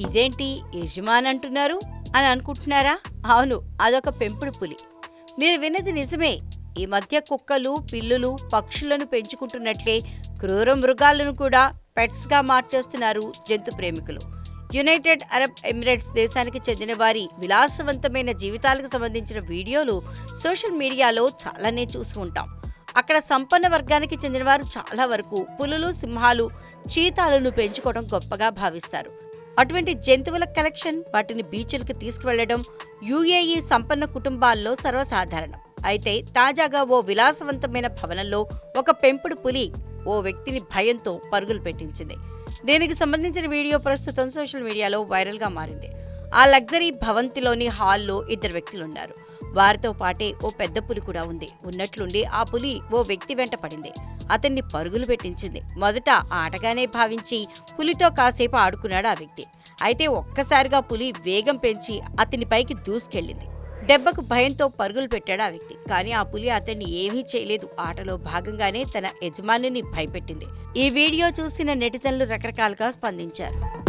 ఇదేంటి యజమాని అంటున్నారు అని అనుకుంటున్నారా? అవును అదొక పెంపుడు పులి. మీరు విన్నది నిజమే. ఈ మధ్య కుక్కలు పిల్లులు పక్షులను పెంచుకుంటున్నట్లే క్రూర మృగాలను కూడా పెట్స్గా మార్చేస్తున్నారు జంతు ప్రేమికులు. యునైటెడ్ అరబ్ ఎమిరేట్స్ దేశానికి చెందిన వారి విలాసవంతమైన జీవితాలకు సంబంధించిన వీడియోలు సోషల్ మీడియాలో చాలానే చూసి ఉంటాం. అక్కడ సంపన్న వర్గానికి చెందిన వారు చాలా వరకు పులులు సింహాలు చీతాలను పెంచుకోవడం గొప్పగా భావిస్తారు. అటువంటి జంతువుల కలెక్షన్ వాటిని బీచ్లకు తీసుకువెళ్ళడం యుఏఈ సంపన్న కుటుంబాల్లో సర్వసాధారణం. అయితే తాజాగా ఓ విలాసవంతమైన భవనంలో ఒక పెంపుడు పులి ఓ వ్యక్తిని భయంతో పరుగులు పెట్టించింది. దీనికి సంబంధించిన వీడియో ప్రస్తుతం సోషల్ మీడియాలో వైరల్గా మారింది. ఆ లగ్జరీ భవంతిలోని హాల్లో ఇద్దరు వ్యక్తులున్నారు. వారితో పాటే ఓ పెద్ద పులి కూడా ఉంది. ఉన్నట్లుండి ఆ పులి ఓ వ్యక్తి వెంట పడింది. అతన్ని పరుగులు పెట్టించింది. మొదట ఆటగానే భావించి పులితో కాసేపు ఆడుకున్నాడు ఆ వ్యక్తి. అయితే ఒక్కసారిగా పులి వేగం పెంచి అతని పైకి దూసుకెళ్ళింది. దెబ్బకు భయంతో పరుగులు పెట్టాడు ఆ వ్యక్తి. కానీ ఆ పులి అతన్ని ఏమీ చేయలేదు. ఆటలో భాగంగానే తన యజమానిని భయపెట్టింది. ఈ వీడియో చూసిన నెటిజన్లు రకరకాలుగా స్పందించారు.